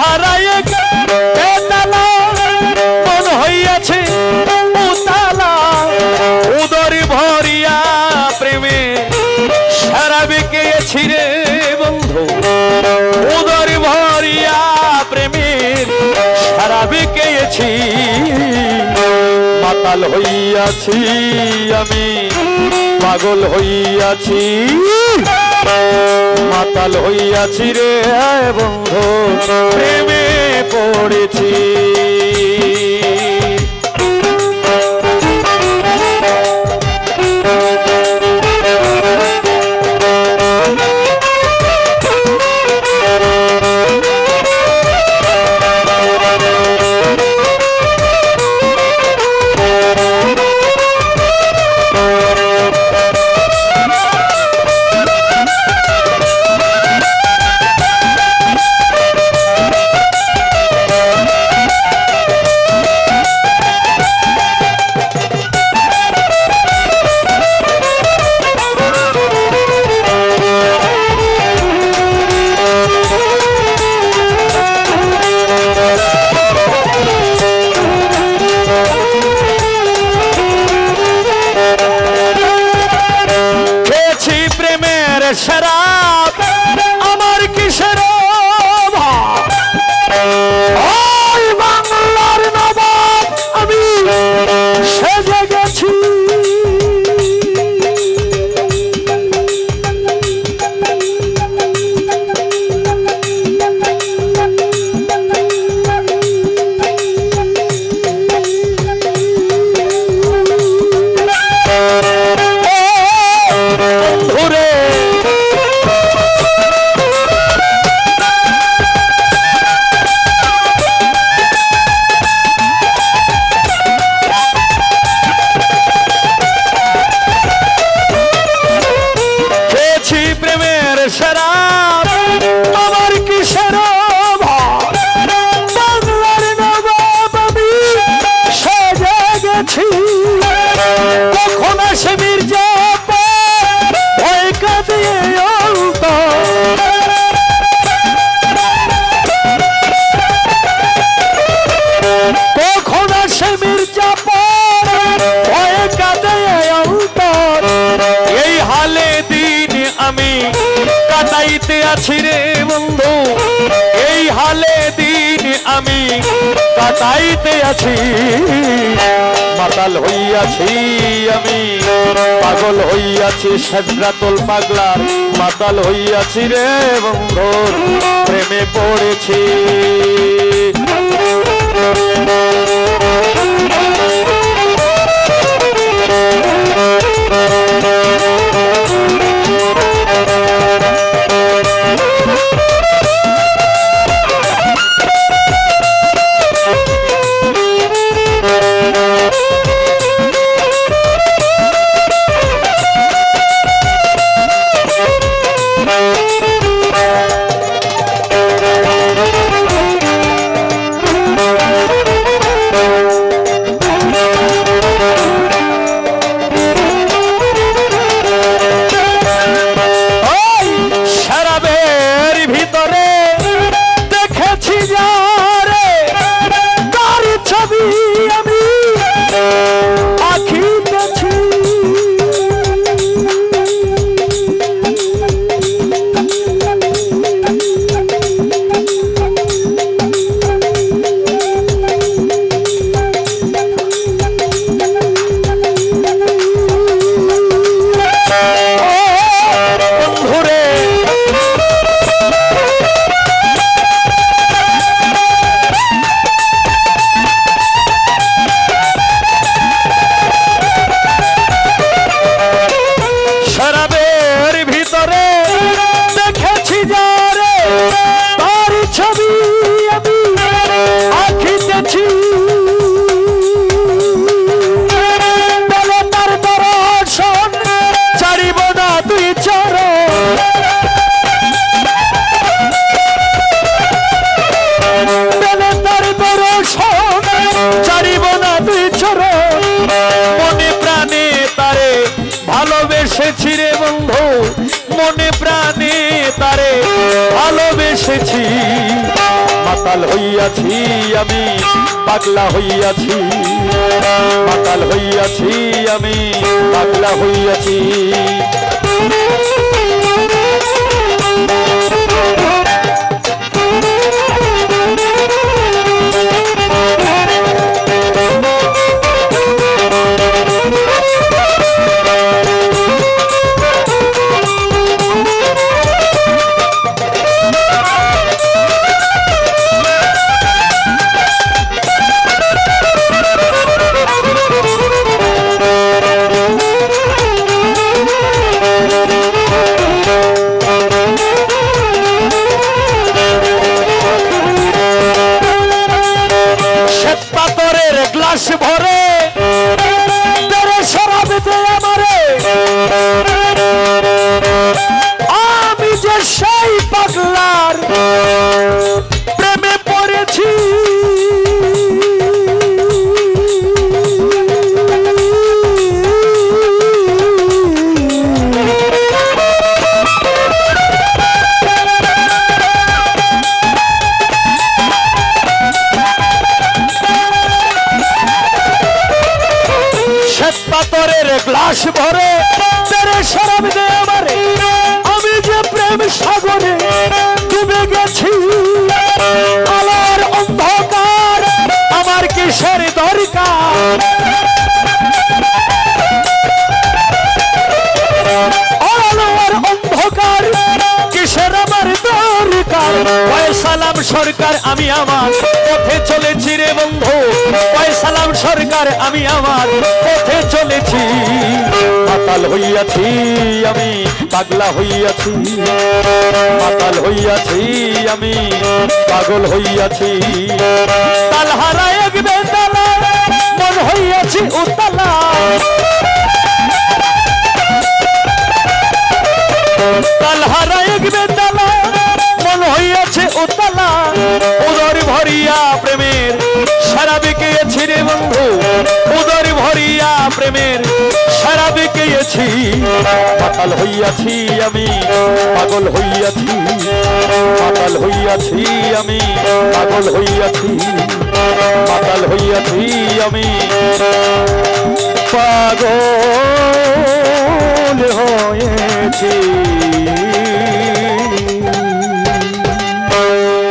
হারায় বেতালা মন হইয়াছে উতালা। উদর ভরিয়া প্রেমে সারা বিকেছি রে বন্ধু। উদর ভরিয়া প্রেমের সারা বিকেছি মাতাল হইয়াছি আমি, পাগল হইয়াছি। মাতাল হইয়াছি রে বন্ধু প্রেমে পড়েছি। শরাব আমার কিসের? বাংলার নবাব আমি সেজে গেছি। কখন আসে মির্জাফর ভয় কাঁদিয়ে কখন এই হালে দিন আমি কাটাইতে আছি রে বন্ধু। এই হালে দিন আমি কাটাইতে আছি। মাতাল হইয়াছি আমি, পাগল হইয়াছি সাজরাতল পাগলার। মাতাল হইয়াছি রে বন্ধুর প্রেমে পড়েছি। মনে প্রাণে তারে ভালোবেসেছি রে বন্ধু। মনে প্রাণে তারে ভালোবেসেছি মাতাল হইয়াছি আমি, পাগলা হইয়াছি। মাতাল হইয়াছি আমি, পাগলা হইয়াছি। শ্বেত গ্লাস ভরে তেরে শরাব দে আমারে পাথরের গ্লাস ভরে, তেরে শরাব দে আমারে। আমি যে প্রেম সাগরে ডুবে গেছি আলোর অন্ধকার আমার কিসের দরকার? অন্ধকার কিসের আমার দরকার? সালাম সরকার, আমি আমার সরকার, আমি আমার পথে চলেছি। মাতাল হইয়াছি আমি, পাগলা হইয়াছি। মাতাল হইয়াছি আমি, পাগল হইয়াছি। তাল হারায় এক বেতালা, মন হইয়াছি উতালা। কাল হারায় বেতালা, মন হইয়াছে উতালা। বিকেছি পাতাল হইয়াছি আমি, পাগল হইয়াছি, পাতাল হইয়াছি আমি, পাগল হইয়াছি, পাতাল হইয়াছি আমি। পাগল হয়েছি।